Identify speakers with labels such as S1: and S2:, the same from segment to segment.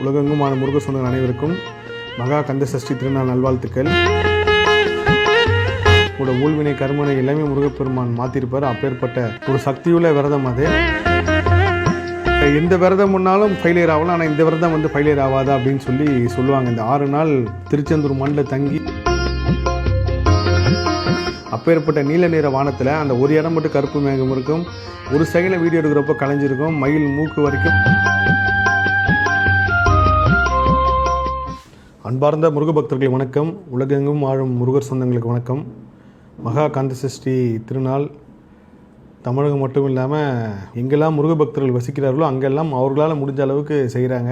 S1: உலகெங்குமான முருக சொந்தங்கள் அனைவருக்கும் மகா கந்த சஷ்டி திருநாள் நல்வாழ்த்துக்கள். உங்களோட ஊழ்வினை கருமனை எல்லாமே முருகப்பெருமான் மாற்றிருப்பார் அப்பேற்பட்ட ஒரு சக்தியுள்ள விரதம் அது. எந்த விரதம் முன்னாலும் ஃபெயிலியர் ஆகலாம். ஆனால் இந்த விரதம் வந்து ஃபெயிலியர் ஆகாதா அப்படின்னு சொல்லி சொல்லுவாங்க. இந்த ஆறு நாள் திருச்செந்தூர் மண்ணில் தங்கி அப்பேற்பட்ட நீல நிற வானத்தில் அந்த ஒரு இடம் மட்டும் கருப்பு மேகம் இருக்கும். ஒரு செகண்ட் வீடியோ எடுக்கிறப்போ கலைஞ்சிருக்கும். மயில் மூக்கு வரைக்கும் அன்பார்ந்த முருக பக்தர்கள் வணக்கம். உலகெங்கும் வாழும் முருகர் சொந்தங்களுக்கு வணக்கம். மகா காந்த சஷ்டி திருநாள். தமிழகம் மட்டும் இல்லாமல் எங்கெல்லாம் முருக பக்தர்கள் வசிக்கிறார்களோ அங்கெல்லாம் அவர்களால் முடிஞ்ச அளவுக்கு செய்கிறாங்க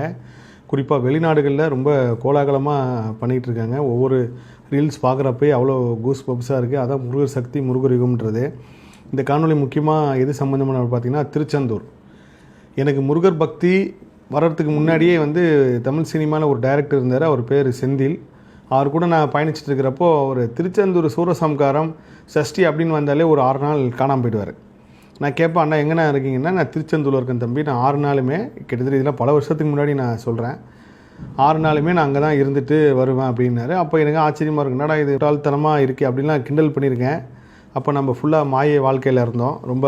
S1: குறிப்பாக வெளிநாடுகளில் ரொம்ப கோலாகலமாக பண்ணிகிட்டு இருக்காங்க. ஒவ்வொரு ரீல்ஸ் பார்க்குறப்பே அவ்வளோ கூஸ் பப்ஸாக இருக்குது அதான் முருகர் சக்தி முருகர் யுகம்ன்றது. இந்த காணொளி முக்கியமாக எது சம்மந்தமான பார்த்தீங்கன்னா திருச்செந்தூர். எனக்கு முருகர் பக்தி வர்றதுக்கு முன்னாடியே வந்து தமிழ் சினிமாவில் ஒரு டைரக்டர் இருந்தார். அவர் பேர் செந்தில். அவர் கூட நான் பயணிச்சுட்டு இருக்கிறப்போ அவர் திருச்செந்தூர் சூரசம்காரம் சஷ்டி அப்படின்னு வந்தாலே ஒரு ஆறு நாள் காணாமல் போயிடுவார். நான் கேட்பேன் அண்ணா எங்கேண்ணா இருக்கீங்கன்னா நான் திருச்செந்தூரில் இருக்கேன் தம்பி. நான் ஆறு நாளுமே கிட்டத்தட்ட இதெல்லாம் பல வருஷத்துக்கு முன்னாடி நான் சொல்கிறேன் ஆறு நாளுமே நான் அங்கே தான் இருந்துட்டு வருவேன் அப்படின்னாரு. அப்போ எனக்கு ஆச்சரியமாக இருக்கு. என்னடா இது முட்டாள்தனமாக இருக்கே அப்படின்லாம் கிண்டல் பண்ணியிருக்கேன். அப்போ நம்ம ஃபுல்லாக மாய வாழ்க்கையில் இருந்தோம். ரொம்ப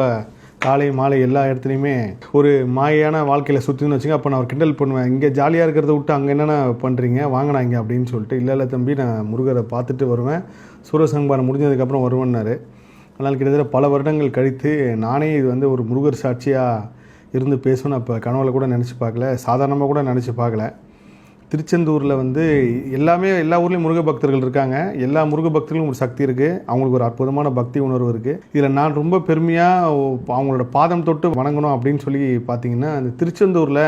S1: காலை மாலை எல்லா இடத்துலையுமே ஒரு மாயான வாழ்க்கையில் சுற்றின்னு வச்சுங்க அப்போ நான் அவர் கிண்டல் பண்ணுவேன். இங்கே ஜாலியாக இருக்கிறத விட்டு அங்கே என்னென்ன பண்ணுறீங்க வாங்கினா இங்கே அப்படின்னு சொல்லிட்டு இல்லை இல்லை தம்பி நான் முருகரை பார்த்துட்டு வருவேன். சூரசம்பாரம் முடிஞ்சதுக்கப்புறம் வருவேன்னாரு. ஆனால் கிட்டத்தட்ட பல வருடங்கள் கழித்து நானே இது வந்து ஒரு முருகர் சாட்சியாக இருந்து பேசணும்னு அப்போ கனவுல கூட நினச்சி பார்க்கல. சாதாரணமாக கூட நினச்சி பார்க்கல. திருச்செந்தூரில் வந்து எல்லாமே எல்லா ஊர்லேயும் முருக பக்தர்கள் இருக்காங்க. எல்லா முருக பக்தர்களும் ஒரு சக்தி இருக்குது அவங்களுக்கு ஒரு அற்புதமான பக்தி உணர்வு இருக்குது இதில் நான் ரொம்ப பெருமையாக அவங்களோட பாதம் தொட்டு வணங்கணும் அப்படின்னு சொல்லி பார்த்தீங்கன்னா அந்த திருச்செந்தூரில்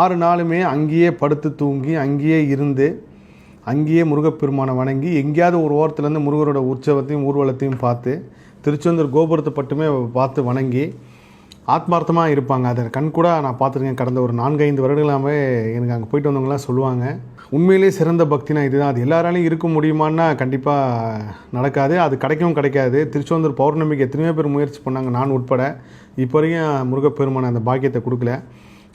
S1: ஆறு நாளுமே அங்கேயே படுத்து தூங்கி அங்கேயே இருந்து அங்கேயே முருகப்பெருமானை வணங்கி எங்கேயாவது ஒரு ஓரத்துலேருந்து முருகரோட உற்சவத்தையும் ஊர்வலத்தையும் பார்த்து திருச்செந்தூர் கோபுரத்தை மட்டுமே பார்த்து வணங்கி ஆத்மார்த்தமாக இருப்பாங்க. அதை கண் கூட நான் பார்த்துருக்கேன். கடந்த ஒரு நான்கு ஐந்து வருடங்களாகவே எனக்கு அங்கே போயிட்டு வந்தவங்களாம் சொல்லுவாங்க. உண்மையிலே சிறந்த பக்தினா இதுதான். அது எல்லாராலையும் இருக்க முடியுமான்னா கண்டிப்பாக நடக்காது. அது கிடைக்கவும் கிடைக்காது. திருச்செந்தூர் பௌர்ணமிக்கு எத்தனையோ பேர் முயற்சி பண்ணாங்க. நான் உட்பட. இப்போ வரைக்கும் முருகப்பெருமான அந்த பாக்கியத்தை கொடுக்கல.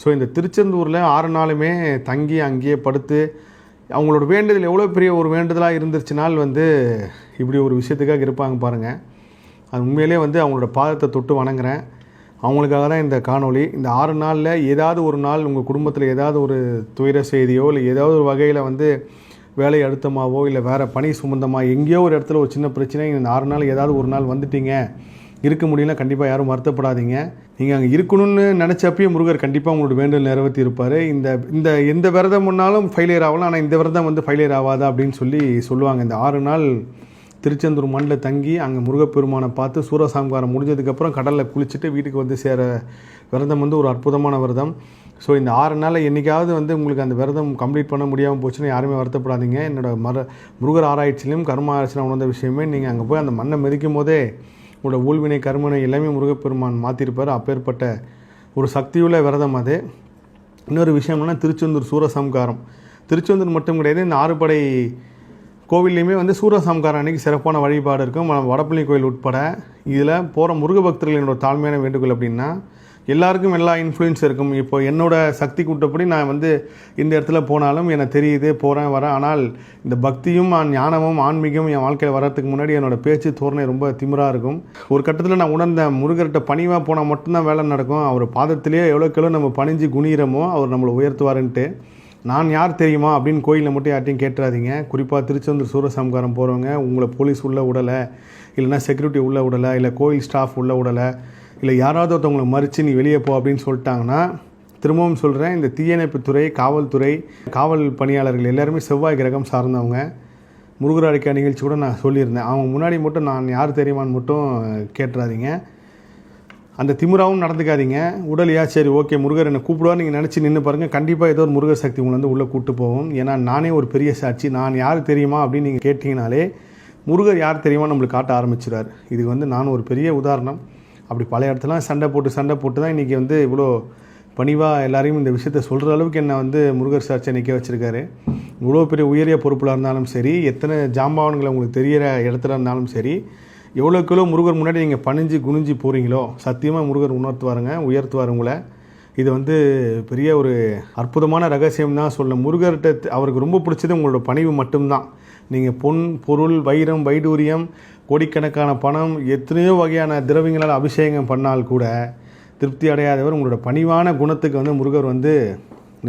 S1: ஸோ இந்த திருச்செந்தூரில் ஆறு நாளுமே தங்கி அங்கேயே படுத்து அவங்களோட வேண்டுதல் எவ்வளோ பெரிய ஒரு வேண்டுதலாக இருந்துருச்சுனால் வந்து இப்படி ஒரு விஷயத்துக்காக இருப்பாங்க பாருங்கள் அது உண்மையிலே வந்து அவங்களோட பாதத்தை தொட்டு வணங்குறேன். அவங்களுக்காக தான் இந்த காணொளி. இந்த ஆறு நாளில் ஏதாவது ஒரு நாள் உங்கள் குடும்பத்தில் ஏதாவது ஒரு துயர செய்தியோ இல்லை ஏதாவது ஒரு வகையில் வந்து வேலை அழுத்தமாவோ இல்லை வேறு பணி சுமந்தமாக எங்கேயோ ஒரு இடத்துல ஒரு சின்ன பிரச்சனை இந்த ஆறு நாள் ஏதாவது ஒரு நாள் வந்துட்டீங்க இருக்க முடியல கண்டிப்பாக யாரும் வருத்தப்படாதீங்க. நீங்கள் அங்கே இருக்கணும்னு நினச்சப்பயே முருகர் கண்டிப்பாக உங்களோட வேண்டல் நிறைவேற்றி இருப்பார். இந்த இந்த எந்த விரதம் முன்னாலும் ஃபெயிலியர் ஆகலாம் ஆனால் இந்த விரதம் வந்து ஃபெயிலியர் ஆகாதா அப்படின்னு சொல்லி சொல்லுவாங்க. இந்த ஆறு நாள் திருச்செந்தூர் மண்ணில் தங்கி அங்கே முருகப்பெருமானை பார்த்து சூரசாம்காரம் முடிஞ்சதுக்கப்புறம் கடலில் குளிச்சுட்டு வீட்டுக்கு வந்து சேர விரதம் வந்து ஒரு அற்புதமான விரதம். ஸோ இந்த ஆறு நாளில் என்றைக்காவது வந்து உங்களுக்கு அந்த விரதம் கம்ப்ளீட் பண்ண முடியாமல் போச்சுன்னா யாருமே வருத்தப்படாதீங்க. என்னோட மர முருகர் ஆராய்ச்சியிலும் கர்ம ஆராய்ச்சியில் உணர்ந்த விஷயமே நீங்கள் அங்கே போய் அந்த மண்ணை மிதிக்கும் போதே உங்களோட ஊழ்வினை கருமனை எல்லாமே முருகப்பெருமான் மாற்றிருப்பார் அப்பேற்பட்ட ஒரு சக்தியுள்ள விரதம் அது. இன்னொரு விஷயம் திருச்செந்தூர் சூரசம்காரம் திருச்செந்தூர் மட்டும் கிடையாது இந்த ஆறுபடை கோவில்லையுமே வந்து சூரசம்காரம் அன்னைக்கு சிறப்பான வழிபாடு இருக்கும் வடப்பள்ளி கோயில் உட்பட. இதில் போகிற முருக பக்தர்களினோட தாழ்மையான வேண்டுகோள் அப்படின்னா எல்லாருக்கும் எல்லா இன்ஃப்ளூயன்ஸ் இருக்கும். இப்போ என்னோட சக்தி கூட்டப்படி நான் வந்து இந்த இடத்துல போனாலும் எனக்கு தெரியுது போகிறேன் வரேன். ஆனால் இந்த பக்தியும் ஞானமும் ஆன்மீகமும் என் வாழ்க்கையில் வர்றதுக்கு முன்னாடி என்னோட பேச்சு தோரணை ரொம்ப திமிராக இருக்கும். ஒரு கட்டத்தில் நான் உணர்ந்த முருகர்கிட்ட பணிவாக போனால் மட்டும்தான் வேலை நடக்கும். அவர் பாதத்திலேயே எவ்வளோக்கு எவ்வளோ நம்ம பணிஞ்சு குனிகிறோமோ அவர் நம்மளை உயர்த்துவாருன்ட்டு. நான் யார் தெரியுமா அப்படின்னு கோயிலில் மட்டும் யார்ட்டையும் கேட்டுறாதீங்க. குறிப்பாக திருச்செந்தூர் சூரசம்காரம் போகிறவங்க உங்களை போலீஸ் உள்ளே விடலை இல்லைன்னா செக்யூரிட்டி உள்ளே விடலை இல்லை கோயில் ஸ்டாஃப் உள்ளே விடலை இல்லை யாராவது ஒருத்தவங்களை மறித்து நீ வெளியே போ அப்படின்னு சொல்லிட்டாங்கன்னா திரும்பவும் சொல்கிறேன் இந்த தீயணைப்புத்துறை காவல்துறை காவல் பணியாளர்கள் எல்லாருமே செவ்வாய் கிரகம் சார்ந்தவங்க. முருகர் நிகழ்ச்சி கூட நான் சொல்லியிருந்தேன். அவங்க முன்னாடி மட்டும் நான் யார் தெரியுமான்னு மட்டும் கேட்டுறாதீங்க. அந்த திமிராவும் நடந்துக்காதீங்க. உடலையா? சரி ஓகே. முருகர் என்னை கூப்பிடுவா நீங்கள் நினச்சி நின்று பாருங்கள் கண்டிப்பாக ஏதோ ஒரு முருகர் சக்தி உங்களை வந்து உள்ளே கூட்டு போகும். ஏன்னா நானே ஒரு பெரிய சாட்சி. நான் யார் தெரியுமா அப்படின்னு நீங்கள் கேட்டிங்கனாலே முருகர் யார் தெரியுமா நம்மளுக்கு காட்ட ஆரம்பிச்சிடார் இதுக்கு வந்து நான் ஒரு பெரிய உதாரணம். அப்படி பல இடத்துலாம் சண்டை போட்டு சண்டை போட்டு தான் இன்றைக்கி வந்து இவ்வளோ பணிவாக எல்லாரையும் இந்த விஷயத்த சொல்கிற அளவுக்கு என்னை வந்து முருகர் சாட்சியை நிற்க வச்சுருக்காரு. இவ்வளோ பெரிய உயரிய பொறுப்பில் இருந்தாலும் சரி எத்தனை ஜாம்பவான்களை உங்களுக்கு தெரியிற இடத்துல இருந்தாலும் சரி எவ்வளோக்கு எவ்வளோ முருகர் முன்னாடி நீங்கள் பணிஞ்சு குனிஞ்சு போகிறீங்களோ சத்தியமாக முருகர் உணர்த்துவாருங்க உயர்த்துவார் உங்களை. இது வந்து பெரிய ஒரு அற்புதமான ரகசியம் தான் சொல்ல. முருகர்கிட்ட அவருக்கு ரொம்ப பிடிச்சது உங்களோட பணிவு மட்டும்தான். நீங்கள் பொன் பொருள் வைரம் வைடூரியம் கோடிக்கணக்கான பணம் எத்தனையோ வகையான திரவியங்களால் அபிஷேகம் பண்ணால் கூட திருப்தி அடையாதவர் உங்களோட பணிவான குணத்துக்கு வந்து முருகர் வந்து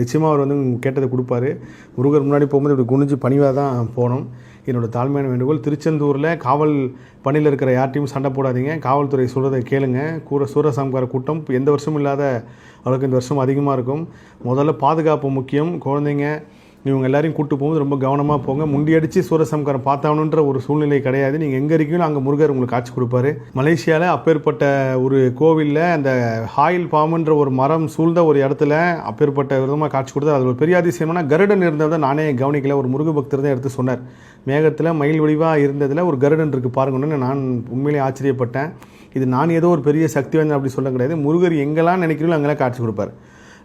S1: நிச்சயமாக அவர் வந்து கேட்டதை கொடுப்பாரு. முருகர் முன்னாடி போகும்போது இப்படி குனிஞ்சு பணிவாக தான் போகணும் என்னோடய தாழ்மையான வேண்டுகோள் திருச்செந்தூரில் காவல் பணியில் இருக்கிற யார்ட்டையும் சண்டை போடாதீங்க. காவல்துறை சொல்கிறத கேளுங்க. கூற சூரசம்கார கூட்டம் எந்த வருஷமும் இல்லாத அளவுக்கு இந்த வருஷம் அதிகமாக இருக்கும். முதல்ல பாதுகாப்பு முக்கியம். குழந்தைங்க இவங்க எல்லாரையும் கூட்டு போகும்போது ரொம்ப கவனமாக போங்க. முண்டியடிச்சு சூரசம்காரம் பார்த்தாவணுன்ற ஒரு சூழ்நிலை கிடையாது. நீங்கள் எங்கே இருக்கீங்களோ அங்கே முருகர் உங்களுக்கு காட்சி கொடுப்பாரு. மலேசியாவில் அப்பேற்பட்ட ஒரு கோவிலில் அந்த ஹாயில் பாம்புன்ற ஒரு மரம் சூழ்ந்த ஒரு இடத்துல அப்பேற்பட்ட விதமாக காட்சி கொடுத்தார். அது ஒரு பெரிய அதிசயமான கருடன் இருந்ததை நானே கவனிக்கல. ஒரு முருக பக்தர் தான் எடுத்து சொன்னார். மேகத்தில் மயில் வடிவாக இருந்ததில் ஒரு கருடன் இருக்குது பாருங்கன்னு நான் உண்மையிலேயே ஆச்சரியப்பட்டேன். இது நான் ஏதோ ஒரு பெரிய சக்தி வாய்ந்த அப்படி சொல்ல கிடையாது. முருகர் எங்கெல்லாம் நினைக்கிறீங்களோ அங்கெல்லாம் காட்சி கொடுப்பார்.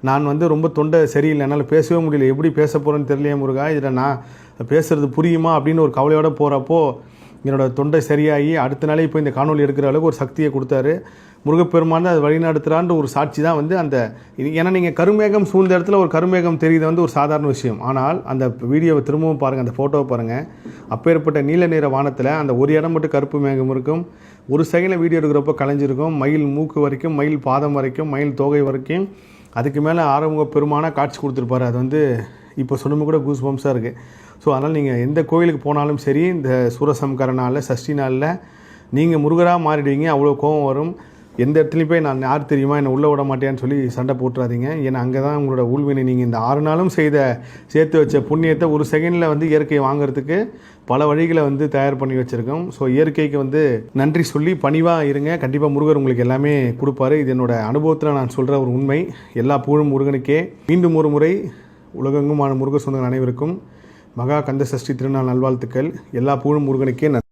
S1: நான் வந்து ரொம்ப தொண்டை சரியில்லை. என்னால் பேசவே முடியல. எப்படி பேச போகிறேன்னு தெரியலையே முருகா. இதில் நான் பேசுகிறது புரியுமா அப்படின்னு ஒரு கவலையோடு போகிறப்போ என்னோடய தொண்டை சரியாகி அடுத்த நாளே இப்போ இந்த காணொலி எடுக்கிற அளவுக்கு ஒரு சக்தியை கொடுத்தாரு. முருகப்பெருமான் அது வழிநடத்துகிறான்ற ஒரு சாட்சி தான் வந்து அந்த இது- ஏன்னா நீங்கள் கருமேகம் சூழ்ந்த இடத்துல ஒரு கருமேகம் தெரியுது வந்து ஒரு சாதாரண விஷயம். ஆனால் அந்த வீடியோவை திரும்பவும் பாருங்கள் அந்த ஃபோட்டோவை பாருங்கள் அப்பேற்பட்ட நீல நிற வானத்தில் அந்த ஒரு இடம் மட்டும் கருப்பு மேகம் இருக்கும். ஒரு செகண்டில் வீடியோ எடுக்கிறப்போ கலைஞ்சிருக்கும். மயில் மூக்கு வரைக்கும் மயில் பாதம் வரைக்கும் மயில் தோகை வரைக்கும். அதுக்கு மேலே ஆறுமுக பெருமான காட்சி கொடுத்துருப்பாரு. அது வந்து இப்போ சொல்லும்போது கூட கூஸ் பம்ஸாக இருக்குது ஸோ அதனால் நீங்கள் எந்த கோயிலுக்கு போனாலும் சரி இந்த சூரசம்கர நாளில் சஷ்டி நாளில் நீங்கள் முருகராக மாறிடுவீங்க. அவ்வளோ கோவம் வரும். எந்த இடத்துலையும் போய் நான் யார் தெரியுமா? என்னை உள்ளே விட மாட்டேன்னு சொல்லி சண்டை போட்டுறாதீங்க. ஏன்னா அங்கே தான் உங்களோட ஊழ்வினை நீங்கள் இந்த ஆறு நாளும் செய்த சேர்த்து வச்ச புண்ணியத்தை ஒரு செகண்டில் வந்து இயற்கையை வாங்குறதுக்கு பல வழிகளை வந்து தயார் பண்ணி வச்சுருக்கோம். ஸோ இயற்கைக்கு வந்து நன்றி சொல்லி பணிவாக இருங்க. கண்டிப்பாக முருகர் உங்களுக்கு எல்லாமே கொடுப்பாரு. இது என்னோடய அனுபவத்தில் நான் சொல்கிற ஒரு உண்மை. எல்லா புகழும் முருகனுக்கே. மீண்டும் ஒரு முறை உலகெங்குமான முருகர் சொந்தங்கள் அனைவருக்கும் மகா கந்த சஷ்டி திருநாள் நல்வாழ்த்துக்கள். எல்லா புகழும் முருகனுக்கே நன்றி.